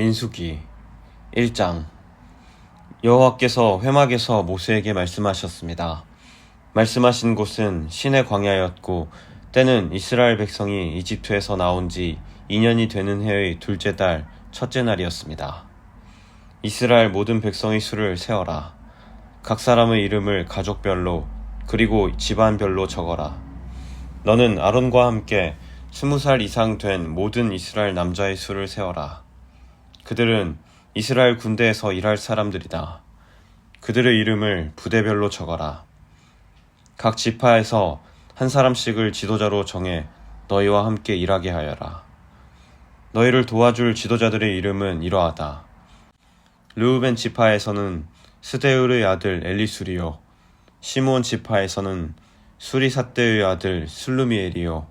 민수기 1장 여호와께서 회막에서 모세에게 말씀하셨습니다. 말씀하신 곳은 신의 광야였고 때는 이스라엘 백성이 이집트에서 나온 지 2년이 되는 해의 둘째 달 첫째 날이었습니다. 이스라엘 모든 백성의 수를 세어라. 각 사람의 이름을 가족별로 그리고 집안별로 적어라. 너는 아론과 함께 스무 살 이상 된 모든 이스라엘 남자의 수를 세어라. 그들은 이스라엘 군대에서 일할 사람들이다. 그들의 이름을 부대별로 적어라. 각 지파에서 한 사람씩을 지도자로 정해 너희와 함께 일하게 하여라. 너희를 도와줄 지도자들의 이름은 이러하다. 르우벤 지파에서는 스데울의 아들 엘리수리요. 시몬 지파에서는 수리사떼의 아들 슬루미엘이요.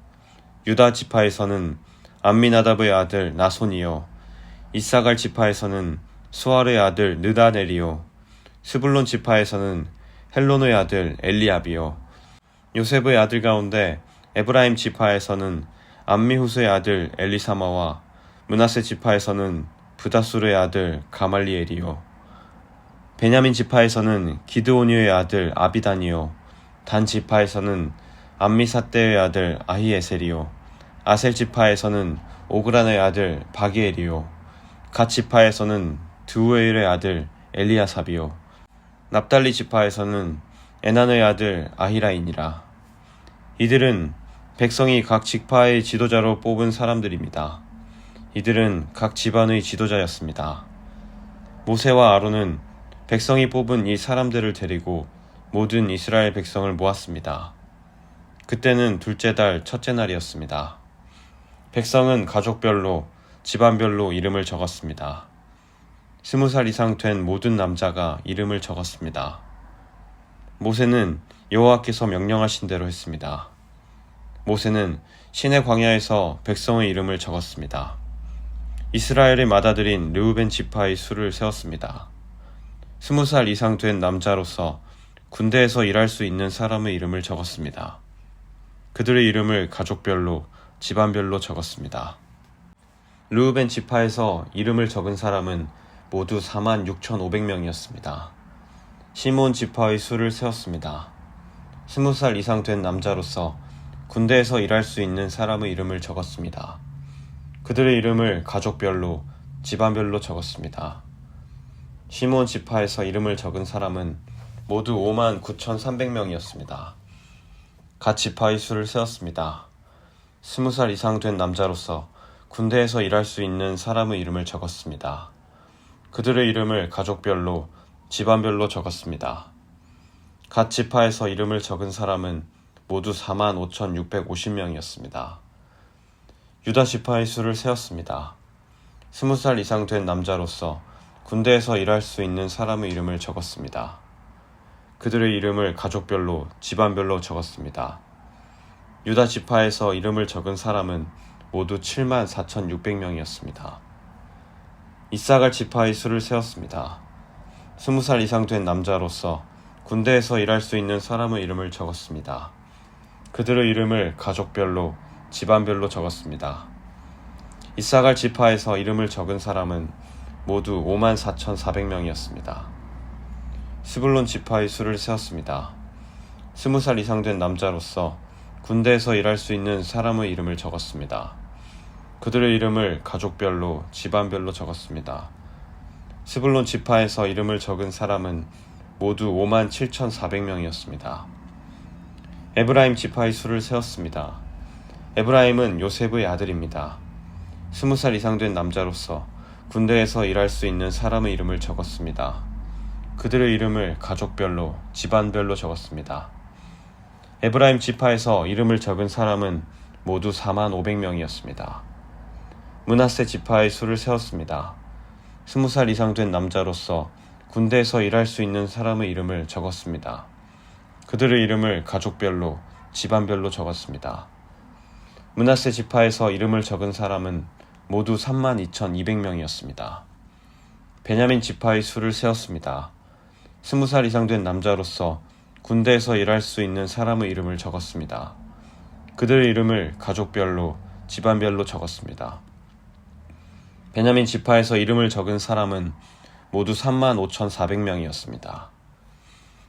유다 지파에서는 암미나답의 아들 나손이요. 이사갈 지파에서는 수알의 아들 느다넬이요. 스불론 지파에서는 헬론의 아들 엘리압이요. 요셉의 아들 가운데 에브라임 지파에서는 암미후스의 아들 엘리사마와 문하세 지파에서는 부다술의 아들 가말리엘이요. 베냐민 지파에서는 기드오니의 아들 아비단이요. 단 지파에서는 암미사떼의 아들 아히에셀이요. 아셀 지파에서는 오그란의 아들 바기엘이요. 갓 지파에서는 드우엘의 아들 엘리아삽이요. 납달리 지파에서는 에난의 아들 아히라이니라. 이들은 백성이 각 지파의 지도자로 뽑은 사람들입니다. 이들은 각 집안의 지도자였습니다. 모세와 아론은 백성이 뽑은 이 사람들을 데리고 모든 이스라엘 백성을 모았습니다. 그때는 둘째 달 첫째 날이었습니다. 백성은 가족별로 집안별로 이름을 적었습니다. 스무 살 이상 된 모든 남자가 이름을 적었습니다. 모세는 여호와께서 명령하신 대로 했습니다. 모세는 신의 광야에서 백성의 이름을 적었습니다. 이스라엘의 맏아들인 르우벤 지파의 수를 세웠습니다. 스무 살 이상 된 남자로서 군대에서 일할 수 있는 사람의 이름을 적었습니다. 그들의 이름을 가족별로 집안별로 적었습니다. 르우벤 지파에서 이름을 적은 사람은 모두 4만 6,500명이었습니다. 시몬 지파의 수를 세웠습니다. 스무 살 이상 된 남자로서 군대에서 일할 수 있는 사람의 이름을 적었습니다. 그들의 이름을 가족별로 집안별로 적었습니다. 시몬 지파에서 이름을 적은 사람은 모두 5만 9,300명이었습니다. 갓 지파의 수를 세웠습니다. 스무 살 이상 된 남자로서 군대에서 일할 수 있는 사람의 이름을 적었습니다. 그들의 이름을 가족별로 집안별로 적었습니다. 갓 지파에서 이름을 적은 사람은 모두 4만 5,650명이었습니다. 유다 지파의 수를 세웠습니다. 스무 살 이상 된 남자로서 군대에서 일할 수 있는 사람의 이름을 적었습니다. 그들의 이름을 가족별로 집안별로 적었습니다. 유다 지파에서 이름을 적은 사람은 모두 7만 4,600명이었습니다. 이사갈 지파의 수를 세웠습니다. 스무 살 이상 된 남자로서 군대에서 일할 수 있는 사람의 이름을 적었습니다. 그들의 이름을 가족별로 집안별로 적었습니다. 이사갈 지파에서 이름을 적은 사람은 모두 5만 4,400명이었습니다. 스불론 지파의 수를 세웠습니다. 스무 살 이상 된 남자로서 군대에서 일할 수 있는 사람의 이름을 적었습니다. 그들의 이름을 가족별로 집안별로 적었습니다. 스불론 지파에서 이름을 적은 사람은 모두 5만 7,400명이었습니다. 에브라임 지파의 수를 세웠습니다. 에브라임은 요셉의 아들입니다. 스무 살 이상 된 남자로서 군대에서 일할 수 있는 사람의 이름을 적었습니다. 그들의 이름을 가족별로 집안별로 적었습니다. 에브라임 지파에서 이름을 적은 사람은 모두 4만 500명이었습니다. 문하세 지파의 수를 세웠습니다. 스무 살 이상 된 남자로서 군대에서 일할 수 있는 사람의 이름을 적었습니다. 그들의 이름을 가족별로 집안별로 적었습니다. 문하세 지파에서 이름을 적은 사람은 모두 3만 2,200명이었습니다. 베냐민 지파의 수를 세웠습니다. 스무 살 이상 된 남자로서 군대에서 일할 수 있는 사람의 이름을 적었습니다. 그들의 이름을 가족별로 집안별로 적었습니다. 베냐민 지파에서 이름을 적은 사람은 모두 3만 5,400명이었습니다.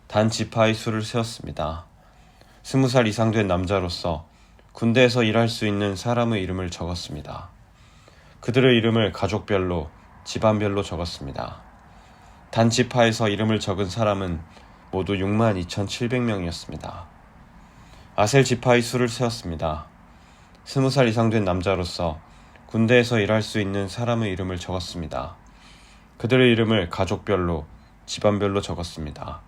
단 지파의 수를 세었습니다. 스무 살 이상 된 남자로서 군대에서 일할 수 있는 사람의 이름을 적었습니다. 그들의 이름을 가족별로, 집안별로 적었습니다. 단 지파에서 이름을 적은 사람은 모두 6만 2,700명이었습니다. 아셀 지파의 수를 세었습니다. 스무 살 이상 된 남자로서 군대에서 일할 수 있는 사람의 이름을 적었습니다. 그들의 이름을 가족별로, 집안별로 적었습니다.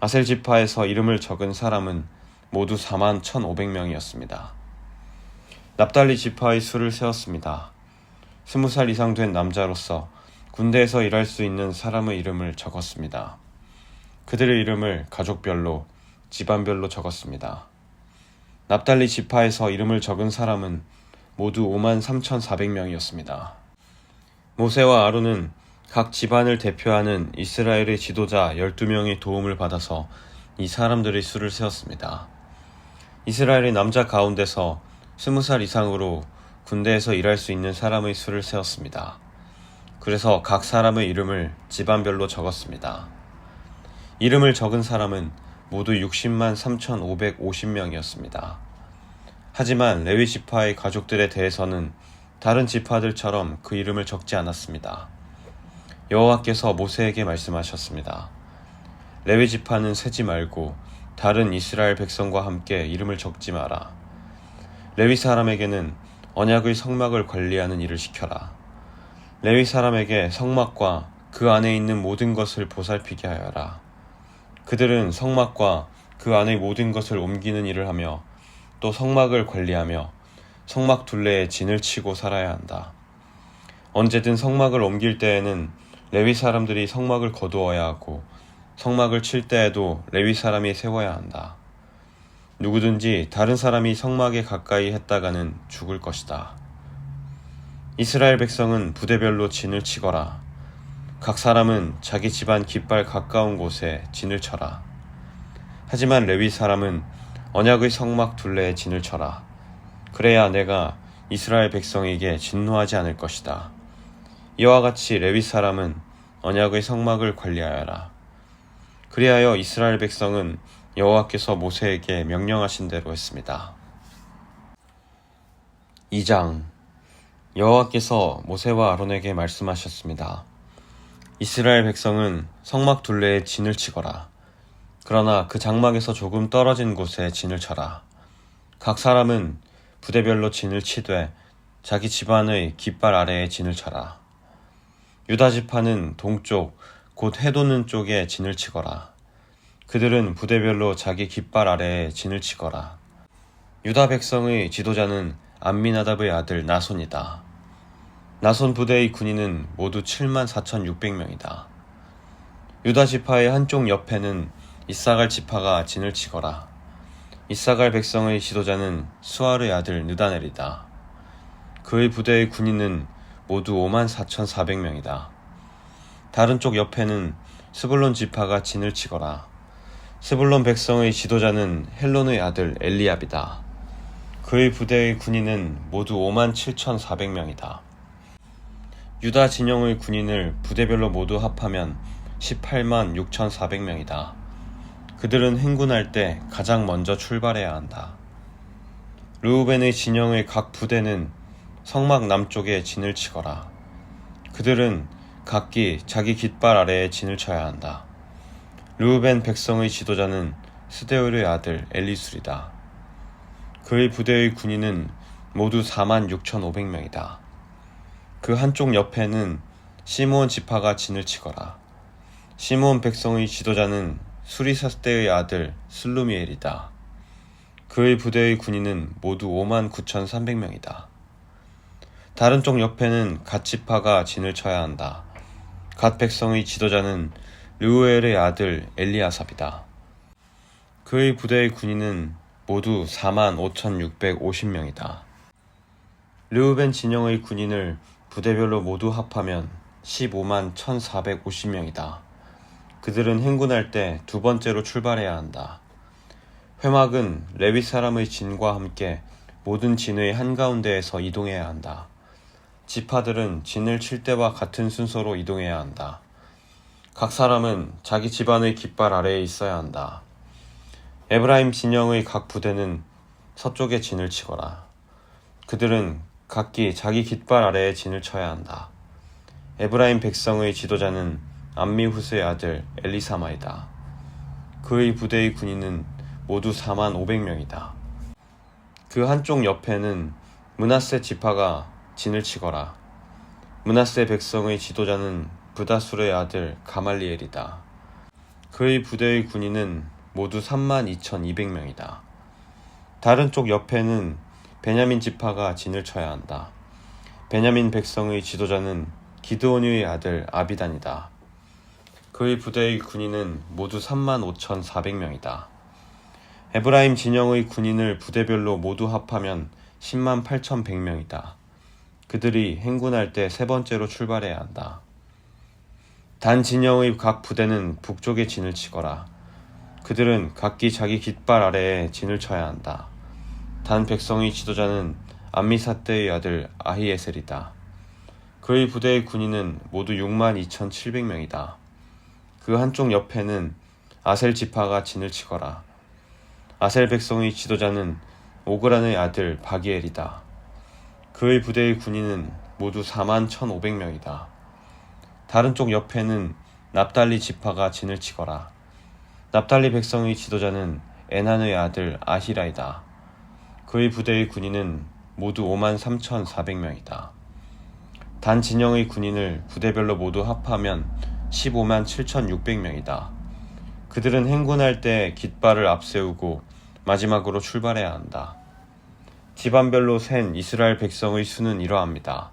아셀 지파에서 이름을 적은 사람은 모두 4만 1,500명이었습니다. 납달리 지파의 수를 세웠습니다. 스무 살 이상 된 남자로서 군대에서 일할 수 있는 사람의 이름을 적었습니다. 그들의 이름을 가족별로, 집안별로 적었습니다. 납달리 지파에서 이름을 적은 사람은 모두 5만 3,400명이었습니다. 모세와 아론은 각 집안을 대표하는 이스라엘의 지도자 12명의 도움을 받아서 이 사람들의 수를 세웠습니다. 이스라엘의 남자 가운데서 20살 이상으로 군대에서 일할 수 있는 사람의 수를 세웠습니다. 그래서 각 사람의 이름을 집안별로 적었습니다. 이름을 적은 사람은 모두 60만 3,550명이었습니다. 하지만 레위 지파의 가족들에 대해서는 다른 지파들처럼 그 이름을 적지 않았습니다. 여호와께서 모세에게 말씀하셨습니다. 레위 지파는 세지 말고 다른 이스라엘 백성과 함께 이름을 적지 마라. 레위 사람에게는 언약의 성막을 관리하는 일을 시켜라. 레위 사람에게 성막과 그 안에 있는 모든 것을 보살피게 하여라. 그들은 성막과 그 안의 모든 것을 옮기는 일을 하며 또 성막을 관리하며 성막 둘레에 진을 치고 살아야 한다. 언제든 성막을 옮길 때에는 레위 사람들이 성막을 거두어야 하고 성막을 칠 때에도 레위 사람이 세워야 한다. 누구든지 다른 사람이 성막에 가까이 했다가는 죽을 것이다. 이스라엘 백성은 부대별로 진을 치거라. 각 사람은 자기 집안 깃발 가까운 곳에 진을 쳐라. 하지만 레위 사람은 언약의 성막 둘레에 진을 쳐라. 그래야 내가 이스라엘 백성에게 진노하지 않을 것이다. 이와 같이 레위 사람은 언약의 성막을 관리하여라. 그리하여 이스라엘 백성은 여호와께서 모세에게 명령하신 대로 했습니다. 2장 여호와께서 모세와 아론에게 말씀하셨습니다. 이스라엘 백성은 성막 둘레에 진을 치거라. 그러나 그 장막에서 조금 떨어진 곳에 진을 쳐라. 각 사람은 부대별로 진을 치되 자기 집안의 깃발 아래에 진을 쳐라. 유다 지파는 동쪽 곧 해돋는 쪽에 진을 치거라. 그들은 부대별로 자기 깃발 아래에 진을 치거라. 유다 백성의 지도자는 안미나답의 아들 나손이다. 나손 부대의 군인은 모두 7만 4,600명이다. 유다 지파의 한쪽 옆에는 이사갈 지파가 진을 치거라. 이사갈 백성의 지도자는 수아르의 아들 느다넬이다. 그의 부대의 군인은 모두 5만 4,400명이다. 다른 쪽 옆에는 스불론 지파가 진을 치거라. 스불론 백성의 지도자는 헬론의 아들 엘리압이다. 그의 부대의 군인은 모두 5만 7,400명이다. 유다 진영의 군인을 부대별로 모두 합하면 18만 6,400명이다. 그들은 행군할 때 가장 먼저 출발해야 한다. 르우벤의 진영의 각 부대는 성막 남쪽에 진을 치거라. 그들은 각기 자기 깃발 아래에 진을 쳐야 한다. 르우벤 백성의 지도자는 스데울의 아들 엘리술이다. 그의 부대의 군인은 모두 4만 6,500명이다. 그 한쪽 옆에는 시므온 지파가 진을 치거라. 시므온 백성의 지도자는 수리사스대의 아들 슬루미엘이다. 그의 부대의 군인은 모두 5만 9,300명이다. 다른 쪽 옆에는 갓 지파가 진을 쳐야 한다. 갓 백성의 지도자는 르우엘의 아들 엘리아삽이다. 그의 부대의 군인은 모두 4만 5,650명이다. 르우벤 진영의 군인을 부대별로 모두 합하면 15만 1,450명이다. 그들은 행군할 때 두 번째로 출발해야 한다. 회막은 레위 사람의 진과 함께 모든 진의 한가운데에서 이동해야 한다. 지파들은 진을 칠 때와 같은 순서로 이동해야 한다. 각 사람은 자기 집안의 깃발 아래에 있어야 한다. 에브라임 진영의 각 부대는 서쪽에 진을 치거라. 그들은 각기 자기 깃발 아래에 진을 쳐야 한다. 에브라임 백성의 지도자는 암미후스의 아들 엘리사마이다. 그의 부대의 군인은 모두 4만 500명이다. 그 한쪽 옆에는 문하세 지파가 진을 치거라. 문하세 백성의 지도자는 부다술의 아들 가말리엘이다. 그의 부대의 군인은 모두 3만 2,200명이다. 다른 쪽 옆에는 베냐민 지파가 진을 쳐야 한다. 베냐민 백성의 지도자는 기드온의 아들 아비단이다. 그의 부대의 군인은 모두 3만 5,400명이다. 에브라임 진영의 군인을 부대별로 모두 합하면 10만 8,100명이다. 그들이 행군할 때 세 번째로 출발해야 한다. 단 진영의 각 부대는 북쪽에 진을 치거라. 그들은 각기 자기 깃발 아래에 진을 쳐야 한다. 단 백성의 지도자는 암미사떼의 아들 아히에셀이다. 그의 부대의 군인은 모두 6만 2,700명이다. 그 한쪽 옆에는 아셀 지파가 진을 치거라. 아셀 백성의 지도자는 오그란의 아들 바기엘이다. 그의 부대의 군인은 모두 4만 1,500명이다. 다른 쪽 옆에는 납달리 지파가 진을 치거라. 납달리 백성의 지도자는 에난의 아들 아히라이다. 그의 부대의 군인은 모두 5만 3,400명이다. 단 진영의 군인을 부대별로 모두 합하면 15만 7,600명이다. 그들은 행군할 때 깃발을 앞세우고 마지막으로 출발해야 한다. 집안별로 센 이스라엘 백성의 수는 이러합니다.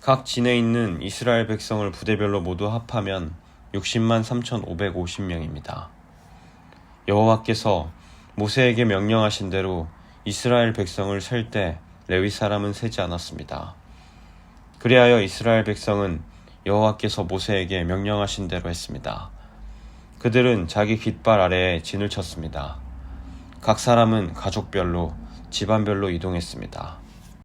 각 진에 있는 이스라엘 백성을 부대별로 모두 합하면 60만 3,550명입니다. 여호와께서 모세에게 명령하신 대로 이스라엘 백성을 셀 때 레위 사람은 세지 않았습니다. 그리하여 이스라엘 백성은 여호와께서 모세에게 명령하신 대로 했습니다. 그들은 자기 깃발 아래에 진을 쳤습니다. 각 사람은 가족별로 집안별로 이동했습니다.